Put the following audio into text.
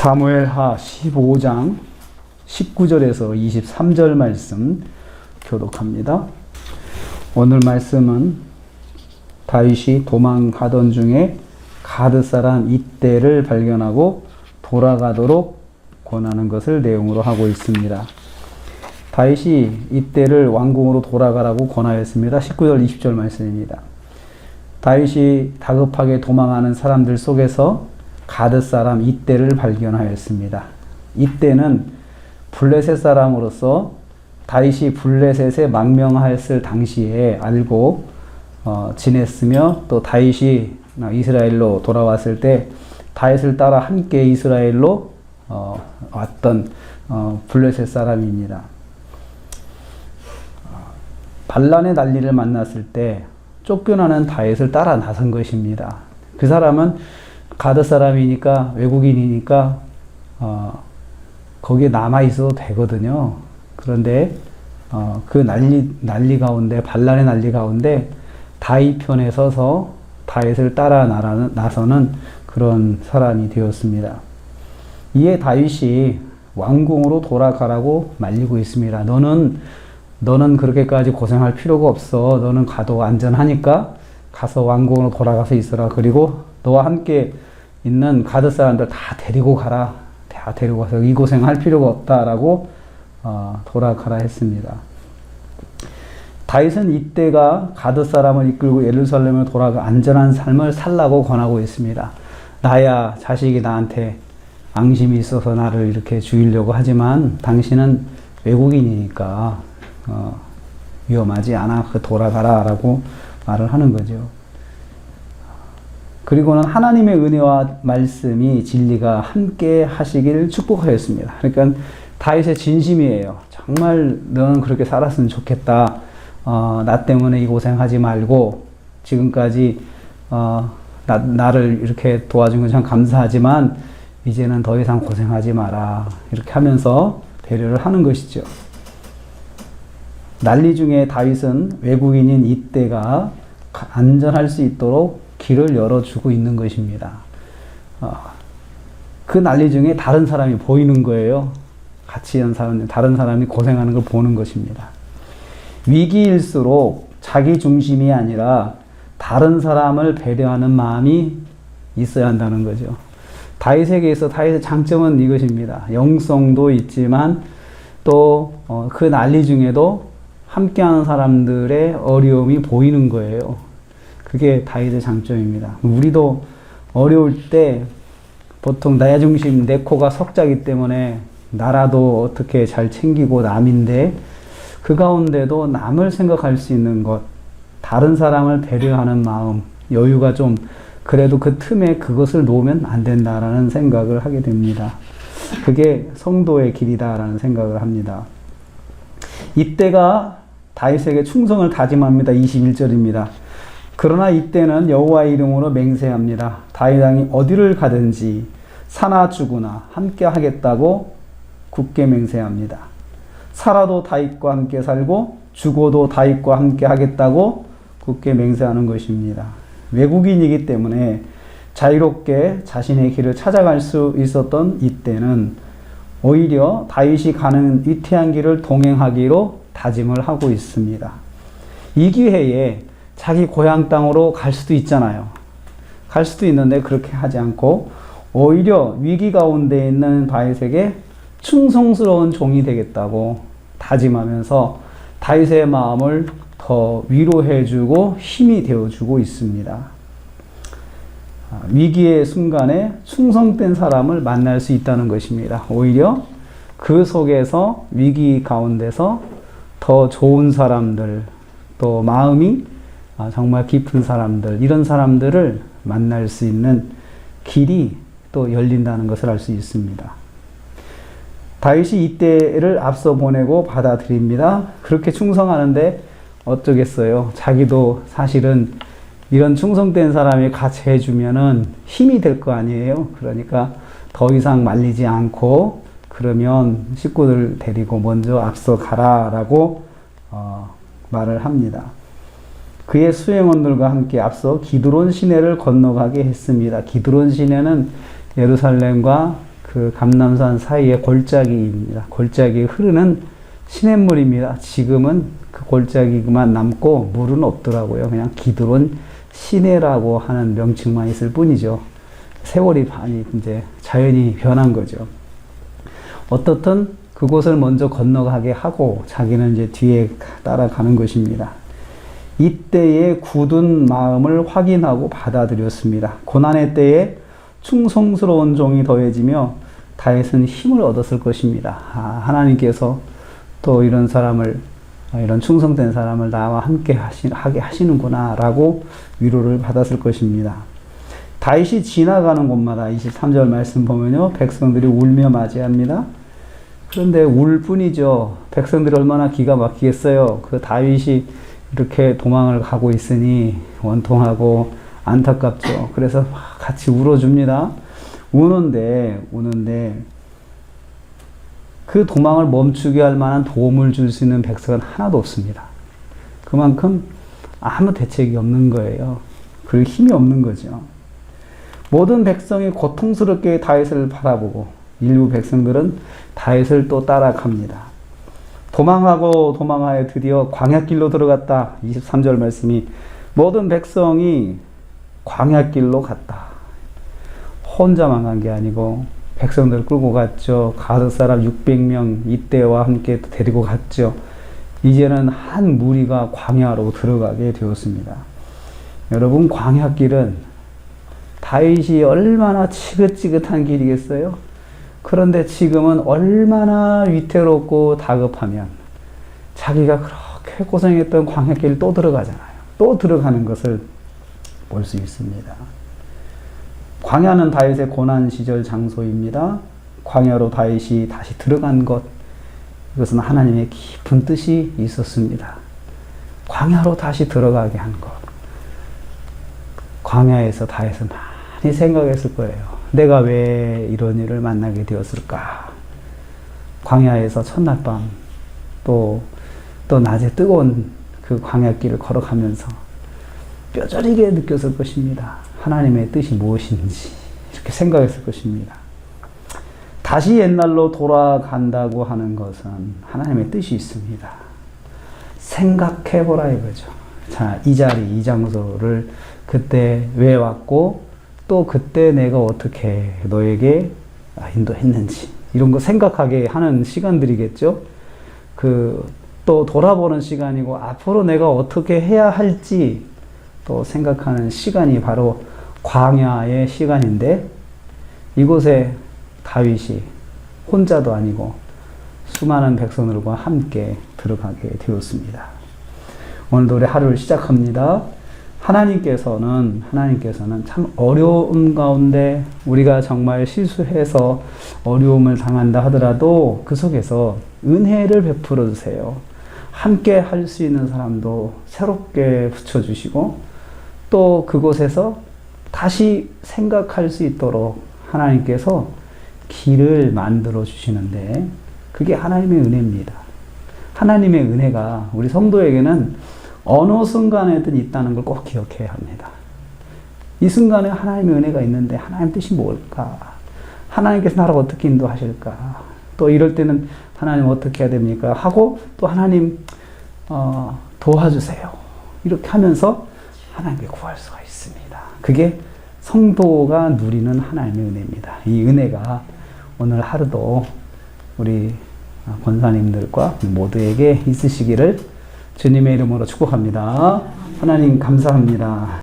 사무엘하 15장 19절에서 23절 말씀 교독합니다. 오늘 말씀은 다윗이 도망가던 중에 가드 사람 이때를 발견하고 돌아가도록 권하는 것을 내용으로 하고 있습니다. 다윗이 이때를 왕궁으로 돌아가라고 권하였습니다. 19절 20절 말씀입니다. 다윗이 다급하게 도망하는 사람들 속에서 가드 사람 이때를 발견하였습니다. 이때는 블레셋 사람으로서 다윗이 블레셋에 망명하였을 당시에 알고 어, 지냈으며 또 다윗이 이스라엘로 돌아왔을 때 다윗을 따라 함께 이스라엘로 어, 왔던 어, 블레셋 사람입니다. 반란의 난리를 만났을 때 쫓겨나는 다윗을 따라 나선 것입니다. 그 사람은 가드 사람이니까 외국인이니까 어, 거기에 남아 있어도 되거든요. 그런데 어, 그 난리 난리 가운데 반란의 난리 가운데 다윗 편에 서서 다윗을 따라 나서는 그런 사람이 되었습니다. 이에 다윗이 왕궁으로 돌아가라고 말리고 있습니다. 너는 너는 그렇게까지 고생할 필요가 없어. 너는 가도 안전하니까 가서 왕궁으로 돌아가서 있어라. 그리고 너와 함께 있는 가드 사람들 다 데리고 가라. 다 데리고 가서 이 고생할 필요가 없다라고 어, 돌아가라 했습니다. 다윗은 이때가 가드 사람을 이끌고 예루살렘을 돌아가 안전한 삶을 살라고 권하고 있습니다. 나야 자식이 나한테 앙심이 있어서 나를 이렇게 죽이려고 하지만 당신은 외국인이니까 어, 위험하지 않아 그 돌아가라라고 말을 하는 거죠. 그리고는 하나님의 은혜와 말씀이 진리가 함께 하시기를 축복하였습니다. 그러니까 다윗의 진심이에요. 정말 너는 그렇게 살았으면 좋겠다. 어, 나 때문에 이 고생하지 말고 지금까지 어, 나, 나를 이렇게 도와준 건 참 감사하지만 이제는 더 이상 고생하지 마라. 이렇게 하면서 배려를 하는 것이죠. 난리 중에 다윗은 외국인인 이때가 안전할 수 있도록 길을 열어주고 있는 것입니다. 어, 그 난리 중에 다른 사람이 보이는 거예요. 같이 있는 사람, 다른 사람이 고생하는 걸 보는 것입니다. 위기일수록 자기 중심이 아니라 다른 사람을 배려하는 마음이 있어야 한다는 거죠. 다윗에게 서 다윗의 장점은 이것입니다. 영성도 있지만 또그 난리 중에도 함께하는 사람들의 어려움이 보이는 거예요. 그게 다윗의 장점입니다. 우리도 어려울 때 보통 나야 중심 내 코가 석자기 때문에 나라도 어떻게 잘 챙기고 남인데 그 가운데도 남을 생각할 수 있는 것, 다른 사람을 배려하는 마음, 여유가 좀 그래도 그 틈에 그것을 놓으면 안 된다라는 생각을 하게 됩니다. 그게 성도의 길이다라는 생각을 합니다. 이때가 다윗에게 충성을 다짐합니다. 21절입니다. 그러나 이때는 여호와 이름으로 맹세합니다. 다윗 왕이 어디를 가든지 사나 죽으나 함께 하겠다고 굳게 맹세합니다. 살아도 다윗과 함께 살고 죽어도 다윗과 함께 하겠다고 굳게 맹세하는 것입니다. 외국인이기 때문에 자유롭게 자신의 길을 찾아갈 수 있었던 이때는 오히려 다윗이 가는 위태한 길을 동행하기로 다짐을 하고 있습니다. 이 기회에 자기 고향 땅으로 갈 수도 있잖아요. 갈 수도 있는데 그렇게 하지 않고 오히려 위기 가운데 있는 다윗에게 충성스러운 종이 되겠다고 다짐하면서 다윗의 마음을 더 위로해주고 힘이 되어주고 있습니다. 아, 위기의 순간에 충성된 사람을 만날 수 있다는 것입니다. 오히려 그 속에서 위기 가운데서 더 좋은 사람들, 또 마음이 아, 정말 깊은 사람들, 이런 사람들을 만날 수 있는 길이 또 열린다는 것을 알 수 있습니다. 다윗이 이때를 앞서 보내고 받아들입니다. 그렇게 충성하는데 어쩌겠어요. 자기도 사실은 이런 충성된 사람이 같이 해주면은 힘이 될 거 아니에요. 그러니까 더 이상 말리지 않고 그러면 식구들 데리고 먼저 앞서 가라라고 어, 말을 합니다. 그의 수행원들과 함께 앞서 기드론 시내를 건너가게 했습니다. 기드론 시내는 예루살렘과 그 감남산 사이에 골짜기입니다. 골짜기에 흐르는 시냇물입니다. 지금은 그 골짜기만 남고 물은 없더라고요. 그냥 기드론 시내라고 하는 명칭만 있을 뿐이죠. 세월이 많이 이제 자연이 변한 거죠. 어떻든 그곳을 먼저 건너가게 하고 자기는 이제 뒤에 따라가는 것입니다. 이때의 굳은 마음을 확인하고 받아들였습니다. 고난의 때에 충성스러운 종이 더해지며 다윗은 힘을 얻었을 것입니다. 아, 하나님께서 또 이런 사람을 아, 이런 충성된 사람을 나와 함께 하시, 하게 하시는구나라고 위로를 받았을 것입니다. 다윗이 지나가는 곳마다 23절 말씀 보면요. 백성들이 울며 맞이합니다. 그런데 울 뿐이죠. 백성들이 얼마나 기가 막히겠어요. 그 다윗이 이렇게 도망을 가고 있으니 원통하고 안타깝죠. 그래서 같이 울어줍니다. 우는데, 우는데, 그 도망을 멈추게 할 만한 도움을 줄 수 있는 백성은 하나도 없습니다. 그만큼 아무 대책이 없는 거예요. 그 힘이 없는 거죠. 모든 백성이 고통스럽게 다윗을 바라보고 일부 백성들은 다윗을 또 따라갑니다. 도망하고 도망하여 드디어 광야길로 들어갔다. 23절 말씀이 모든 백성이 광야길로 갔다. 혼자만 간 게 아니고 백성들 끌고 갔죠. 가드 사람 600명 이때와 함께 데리고 갔죠. 이제는 한 무리가 광야로 들어가게 되었습니다. 여러분 광야길은 다윗이 얼마나 지긋지긋한 길이겠어요? 그런데 지금은 얼마나 위태롭고 다급하면 자기가 그렇게 고생했던 광야길 또 들어가잖아요. 또 들어가는 것을 볼 수 있습니다. 광야는 다윗의 고난 시절 장소입니다. 광야로 다윗이 다시 들어간 것, 이것은 하나님의 깊은 뜻이 있었습니다. 광야로 다시 들어가게 한 것. 광야에서 다윗은 많이 생각했을 거예요. 내가 왜 이런 일을 만나게 되었을까? 광야에서 첫날 밤, 또, 또 낮에 뜨거운 그 광야길을 걸어가면서 뼈저리게 느꼈을 것입니다. 하나님의 뜻이 무엇인지 이렇게 생각했을 것입니다. 다시 옛날로 돌아간다고 하는 것은 하나님의 뜻이 있습니다. 생각해보라 이거죠. 자, 이 자리, 이 장소를 그때 왜 왔고 또 그때 내가 어떻게 너에게 인도했는지 이런 거 생각하게 하는 시간들이겠죠. 그 또 돌아보는 시간이고 앞으로 내가 어떻게 해야 할지 또 생각하는 시간이 바로 광야의 시간인데 이곳에 다윗이 혼자도 아니고 수많은 백성들과 함께 들어가게 되었습니다. 오늘도 우리 하루를 시작합니다. 하나님께서는 하나님께서는 참 어려움 가운데 우리가 정말 실수해서 어려움을 당한다 하더라도 그 속에서 은혜를 베풀어 주세요. 함께 할 수 있는 사람도 새롭게 붙여 주시고 또 그곳에서 다시 생각할 수 있도록 하나님께서 길을 만들어 주시는데 그게 하나님의 은혜입니다. 하나님의 은혜가 우리 성도에게는 어느 순간에든 있다는 걸 꼭 기억해야 합니다. 이 순간에 하나님의 은혜가 있는데 하나님 뜻이 뭘까? 하나님께서 나를 어떻게 인도하실까? 또 이럴 때는 하나님 어떻게 해야 됩니까? 하고 또 하나님 어, 도와주세요. 이렇게 하면서 하나님께 구할 수가 있습니다. 그게 성도가 누리는 하나님의 은혜입니다. 이 은혜가 오늘 하루도 우리 권사님들과 모두에게 있으시기를 주님의 이름으로 축복합니다. 하나님 감사합니다.